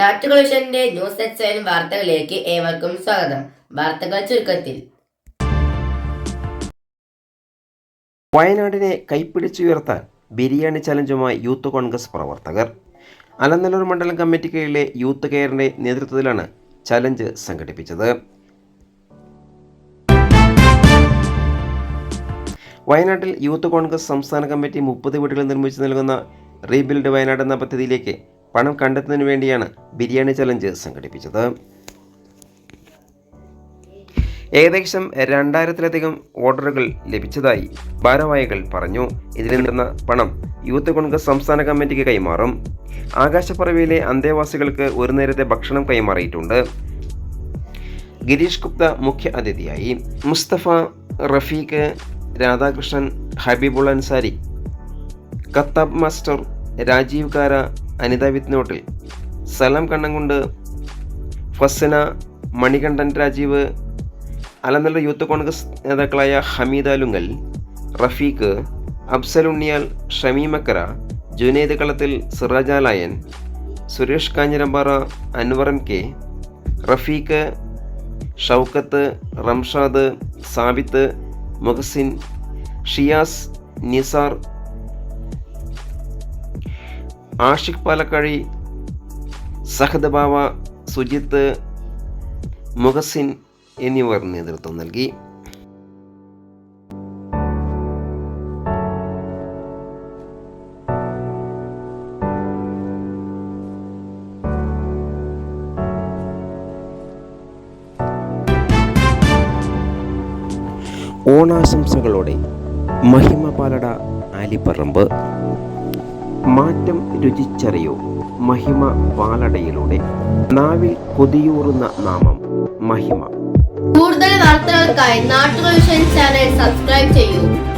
നാട്ടുകൊളിഷന്റെ news seven വാർത്തകളിലേക്ക് ഏവർക്കും സ്വാഗതം. വാർത്തകൾ ചുരുക്കത്തിൽ. വയനാടിനെ കൈപ്പിടിച്ചുയർത്താൻ ബിരിയാണി ചലഞ്ചുമായി യൂത്ത് കോൺഗ്രസ് പ്രവർത്തകർ. അലനല്ലൂർ മണ്ഡലം കമ്മിറ്റി കീഴിലെ യൂത്ത് കെയറിന്റെ നേതൃത്വത്തിലാണ് ചലഞ്ച് സംഘടിപ്പിച്ചത്. വയനാട്ടിൽ യൂത്ത് കോൺഗ്രസ് സംസ്ഥാന കമ്മിറ്റി മുപ്പത് വീടുകൾ നിർമ്മിച്ചു നൽകുന്ന റീബിൽഡ് വയനാട് എന്ന പദ്ധതിയിലേക്ക് പണം കണ്ടെത്തുന്നതിന് വേണ്ടിയാണ് ബിരിയാണി ചലഞ്ച് സംഘടിപ്പിച്ചത്. ഏകദേശം രണ്ടായിരത്തിലധികം ഓർഡറുകൾ ലഭിച്ചതായി ഭാരവാഹികൾ പറഞ്ഞു. ഇതിൽ നിന്ന പണം യൂത്ത് കോൺഗ്രസ് സംസ്ഥാന കമ്മിറ്റിക്ക് കൈമാറും. ആകാശപ്പറവിയിലെ അന്തേവാസികൾക്ക് ഒരു നേരത്തെ ഭക്ഷണം കൈമാറിയിട്ടുണ്ട്. ഗിരീഷ് ഗുപ്ത മുഖ്യ അതിഥിയായി. മുസ്തഫ റഫീഖ് രാധാകൃഷ്ണൻ ഹബീബുൾ അൻസാരി കത്താബ് മാസ്റ്റർ രാജീവ് കാര അനിത വിത്നോട്ടിൽ സലാം കണ്ണങ്കുണ്ട് ഫസന മണികണ്ഠൻ രാജീവ് അലനല്ല യൂത്ത് കോൺഗ്രസ് നേതാക്കളായ ഹമീദ ലുങ്ങൽ റഫീഖ് അഫ്സൽ ഉണ്ണിയാൽ ഷമീമക്കര ജുനൈദ് കളത്തിൽ സിറാജാലായൻ സുരേഷ് കാഞ്ഞിരമ്പാറ അൻവറൻ കെ റഫീഖ് ഷൗക്കത്ത് റംഷാദ് സാബിത്ത് മുഹസിൻ ഷിയാസ് നിസാർ ആഷിഖ് പാലക്കാഴി സഹദ് ബാവ സുജിത്ത് മുഹസിൻ എന്നിവർ നേതൃത്വം നൽകി. ഓണാശംസകളോടെ മഹിമ പാലട ആലിപ്പറമ്പ്. മാറ്റം രുചിച്ചറിയോ. മഹിമ പാലടയിലൂടെ നാവിൽ കൊതിയൂറുന്ന നാമം മഹിമ. കൂടുതൽ വാർത്തകൾക്കായി നാട്ടുകൾ ചാനൽ സബ്സ്ക്രൈബ് ചെയ്യൂ.